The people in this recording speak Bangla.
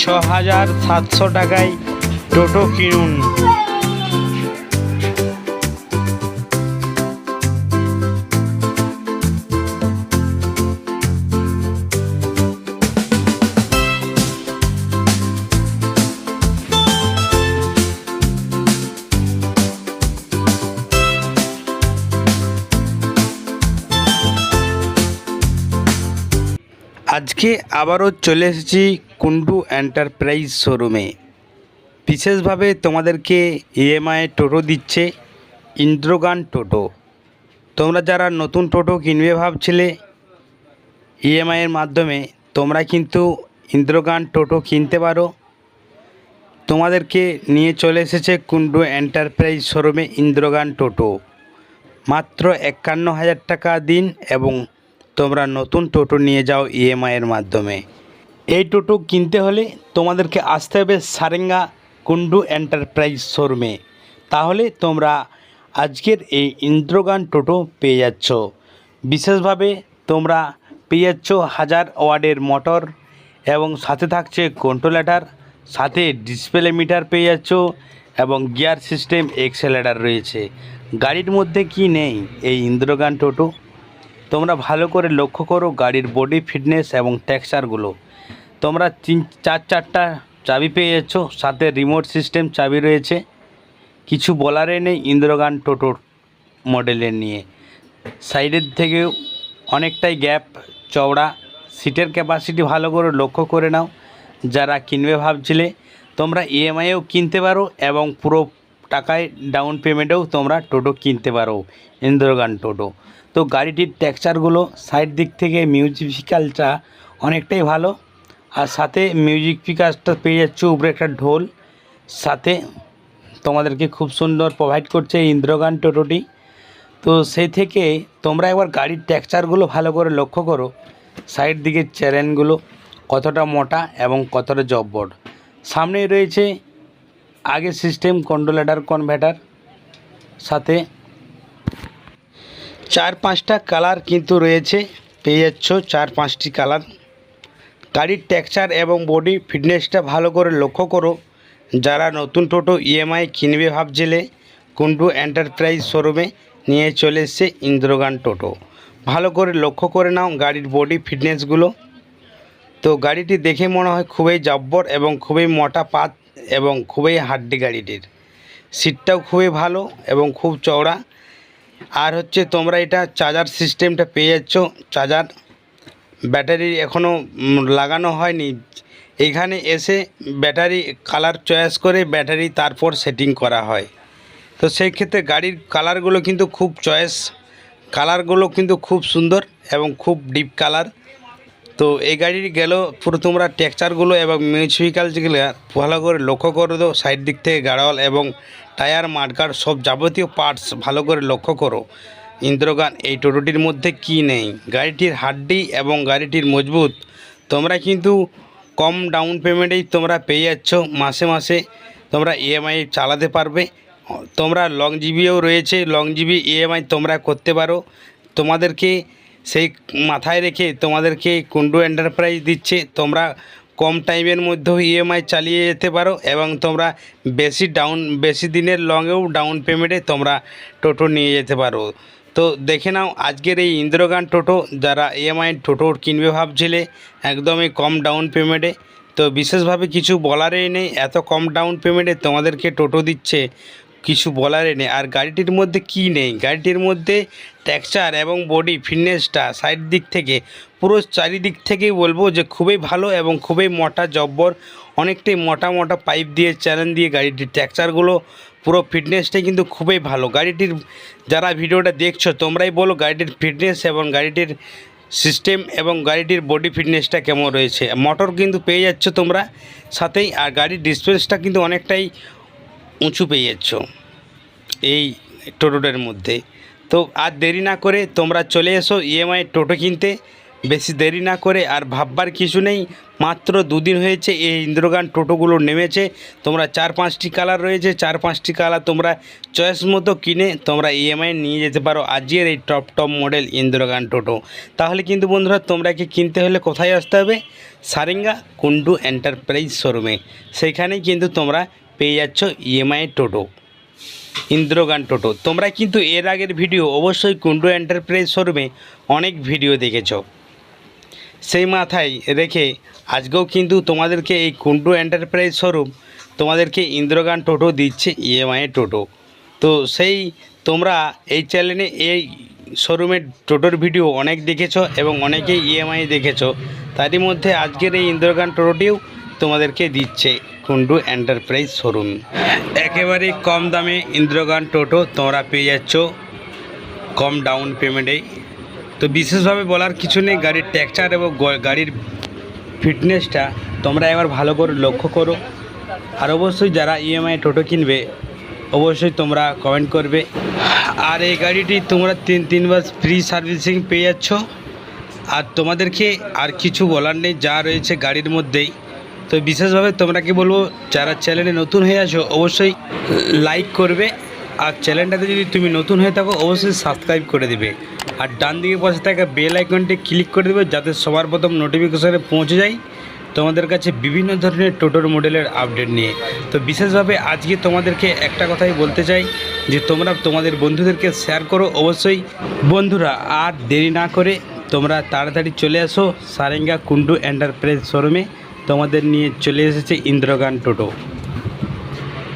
ছ হাজার সাতশো টাকায় টোটো কিনুন। আজকে আবারও চলে এসেছি কুন্ডু এন্টারপ্রাইজ শোরুমে। বিশেষভাবে তোমাদেরকে ইএমআই টোটো দিচ্ছে ইন্দ্রগান টোটো। তোমরা যারা নতুন টোটো কিনবে ভাবছিলে ইএমআইয়ের মাধ্যমে তোমরা কিন্তু ইন্দ্রগান টোটো কিনতে পারো। তোমাদেরকে নিয়ে চলে এসেছে কুন্ডু এন্টারপ্রাইজ শোরুমে ইন্দ্রগান টোটো। মাত্র একান্ন হাজার টাকা দিন এবং তোমরা নতুন টোটো নিয়ে যাও ইএমআইয়ের মাধ্যমে। এই টোটো কিনতে হলে তোমাদেরকে আসতে হবে সারেঙ্গা কুন্ডু এন্টারপ্রাইজ শোরুমে। তাহলে তোমরা আজকের এই ইন্দ্রগান টোটো পেয়ে যাচ্ছ। বিশেষভাবে তোমরা পেয়ে যাচ্ছ হাজার ওয়ার্ডের মোটর এবং সাথে থাকছে কন্ট্রোলেটার, সাথে ডিসপ্লে মিটার পেয়ে যাচ্ছ এবং গিয়ার সিস্টেম এক্সেলেটার রয়েছে। গাড়ির মধ্যে কি নেই এই ইন্দ্রগান টোটো? তোমরা ভালো করে লক্ষ্য করো গাড়ির বডি ফিটনেস এবং টেক্সচারগুলো তোমরা তিন, চার, চারটা চাবি পেয়ে যাচ্ছ সাথে রিমোট সিস্টেম চাবি রয়েছে। কিছু বলারে নেই ইন্দ্রগান টোটোর মডেলের নিয়ে। সাইডের থেকেও অনেকটাই গ্যাপ চওড়া। সিটের ক্যাপাসিটি ভালো করে লক্ষ্য করে নাও। যারা কিনবে ভাবছিলে, তোমরা ইএমআইও কিনতে পারো এবং পুরো টাকায় ডাউন পেমেন্টেও তোমরা টোটো কিনতে পারো, ইন্দ্রগান টোটো। তো গাড়িটির টেক্সচারগুলো সাইড দিক থেকে মিউজিক্যালটা অনেকটাই ভালো, আর সাথে মিউজিক স্পিকারটা পেয়ে যাচ্ছ উপরে একটা ঢোল। সাথে তোমাদেরকে খুব সুন্দর প্রোভাইড করছে ইন্দ্রগান টোটোটি। তো সেই থেকে তোমরা একবার গাড়ির টেক্সচারগুলো ভালো করে লক্ষ্য করো সাইড দিকের চ্যানেলগুলো কতটা মোটা এবং কতটা জব্বর। সামনেই রয়েছে আগে সিস্টেম কন্ট্রোলেটার কনভার্টার সাথে চার পাঁচটা কালার কিন্তু রয়েছে, পেয়ে যাচ্ছ চার পাঁচটি কালার গাড়ির টেক্সচার এবং বডি ফিটনেসটা ভালো করে লক্ষ্য করো। যারা নতুন টোটো ইএমআই কিনবে ভাবছিলে কুন্ডু এন্টারপ্রাইজ শোরুমে নিয়ে চলে এসছে ইন্দ্রগান টোটো। ভালো করে লক্ষ্য করে নাও গাড়ির বডি ফিটনেসগুলো তো গাড়িটি দেখে মনে হয় খুবই জব্বর এবং খুবই মোটা পাত এবং খুবই হাড্ডি গাড়িটির। সিটটাও খুবই ভালো এবং খুব চওড়া। আর হচ্ছে তোমরা এটা চার্জার সিস্টেমটা পেয়ে যাচ্ছ চার্জার ব্যাটারি এখনও লাগানো হয়নি। এইখানে এসে ব্যাটারি কালার চয়েস করে ব্যাটারি তারপর সেটিং করা হয়। তো সেই ক্ষেত্রে গাড়ির কালারগুলো কিন্তু খুব চয়েস কালারগুলো কিন্তু খুব সুন্দর এবং খুব ডিপ কালার তো এই গাড়ির গেল, পুরো তোমরা টেক্সচারগুলো এবং মিউজিক্যাল যেগুলো ভালো করে লক্ষ্য করে দাও সাইড দিক থেকে গাড়াল এবং টায়ার মাঠগার্ড সব যাবতীয় পার্টস ভালো করে লক্ষ্য করো। ইন্দ্রগান, এই টোটোটির মধ্যে কি নেই? গাড়িটির হাড্ডি এবং গাড়িটির মজবুত। তোমরা কিন্তু কম ডাউন পেমেন্টেই তোমরা পেয়ে যাচ্ছ, মাসে মাসে তোমরা ইএমআই চালাতে পারবে। তোমরা লং জিবিও রয়েছে লং জিবি ইএমআই তোমরা করতে পারো। তোমাদেরকে সেই মাথায় রেখে তোমাদেরকে কুন্ডু এন্টারপ্রাইজ দিচ্ছে। তোমরা কম টাইমের মধ্যেও ইএমআই চালিয়ে যেতে পারো এবং তোমরা বেশি ডাউন বেশি দিনের লংয়েও ডাউন পেমেন্টে তোমরা টোটো নিয়ে যেতে পারো। তো দেখে নাও, আজকের এই ইন্দ্রগান টোটো, যারা ইএমআই টোটো কিনবে ভাবছিলে, একদমই কম ডাউন পেমেন্টে তো বিশেষভাবে কিছু বলারই নেই, এত কম ডাউন পেমেন্টে তোমাদেরকে টোটো দিচ্ছে। কিছু বলারই নেই। আর গাড়িটির মধ্যে কি নেই? গাড়িটির মধ্যে টেক্সচার এবং বডি ফিটনেসটা সাইড দিক থেকে, পুরো চারিদিক থেকেই বলব যে খুবই ভালো এবং খুবই মোটা জব্বর, অনেকটাই মোটা মোটা পাইপ দিয়ে চ্যানেল দিয়ে গাড়িটির টেক্সচারগুলো পুরো ফিটনেসটাই কিন্তু খুবই ভালো। গাড়িটির যারা ভিডিওটা দেখছ, তোমরাই বলো গাড়িটির ফিটনেস এবং গাড়িটির সিস্টেম এবং গাড়িটির বডি ফিটনেসটা কেমন রয়েছে। মোটর কিন্তু পেয়ে যাচ্ছ তোমরা সাথেই, আর গাড়ির ডিসপ্লেসটা কিন্তু অনেকটাই উঁচু পেয়ে যাচ্ছ এই টোটোটার মধ্যে। তো আর দেরি না করে তোমরা চলে এসো ইএমআই টোটো কিনতে। বেশি দেরি না করে আর ভাববার কিছু নেই, মাত্র দুদিন হয়েছে এই ইন্দ্রগান টোটোগুলো নেমেছে। তোমরা চার পাঁচটি কালার রয়েছে, চার পাঁচটি কালার তোমরা চয়েস মতো কিনে তোমরা ইএমআই নিয়ে যেতে পারো আজকের এই টপ টপ মডেল ইন্দ্রগান টোটো। তাহলে কিন্তু বন্ধুরা তোমরা কি কিনতে হলে কোথায় আসতে হবে? সারেঙ্গা কুন্ডু এন্টারপ্রাইজ শোরুমে। সেইখানেই কিন্তু তোমরা পেয়ে যাচ্ছ ইএমআই টোটো ইন্দ্রগান টোটো তোমরা কিন্তু এর আগের ভিডিও অবশ্যই কুন্ডু এন্টারপ্রাইজ শোরুমে অনেক ভিডিও দেখেছ। সেই মাথায় রেখে আজকেও কিন্তু তোমাদেরকে এই কুন্ডু এন্টারপ্রাইজ শোরুম তোমাদেরকে ইন্দ্রগান টোটো দিচ্ছে ইএমআই টোটো তো সেই তোমরা এই চ্যানেলে এই শোরুমের টোটোর ভিডিও অনেক দেখেছ এবং অনেকেই ইএমআই দেখেছ। তারই মধ্যে আজকের এই ইন্দ্রগান টোটোটিও তোমাদেরকে দিচ্ছে। Kundu enterprise showroom. একেবারে কম দামে ইন্দ্রগান টোটো তোমরা পেয়ে যাচ্ছ কম ডাউন পেমেন্টেই। তো বিশেষভাবে বলার কিছু নেই, গাড়ির টেক্সচার এবং গাড়ির ফিটনেসটা তোমরা একবার ভালো করে লক্ষ্য করো। আর অবশ্যই যারা ইএমআই টোটো কিনবে, অবশ্যই তোমরা কমেন্ট করবে। আর এই গাড়িটি তোমরা তিন, তিনবার ফ্রি সার্ভিসিং পেয়ে যাচ্ছ। আর তোমাদেরকে আর কিছু বলার নেই, যা রয়েছে গাড়ির মধ্যেই। তো বিশেষভাবে তোমরা কি বলব, যারা চ্যানেলে নতুন হয়ে আছো, অবশ্যই লাইক করবে। আর চ্যানেলটাতে যদি তুমি নতুন হয়ে থাকো, অবশ্যই সাবস্ক্রাইব করে দেবে। আর ডান দিকে পাশে থাকা বেল আইকনটি ক্লিক করে দেবে, যাতে সবার প্রথম নোটিফিকেশনে পৌঁছে যায় তোমাদের কাছে বিভিন্ন ধরনের টোটোর মডেলের আপডেট নিয়ে। তো বিশেষভাবে আজকে তোমাদেরকে একটা কথাই বলতে চাই, যে তোমরা তোমাদের বন্ধুদেরকে শেয়ার করো, অবশ্যই। বন্ধুরা, আর দেরি না করে তোমরা তাড়াতাড়ি চলে আসো সারেঙ্গা কুন্ডু এন্টারপ্রাইজ শোরুমে তোমাদের নিয়ে চলে এসেছে ইন্দ্রগান টোটো।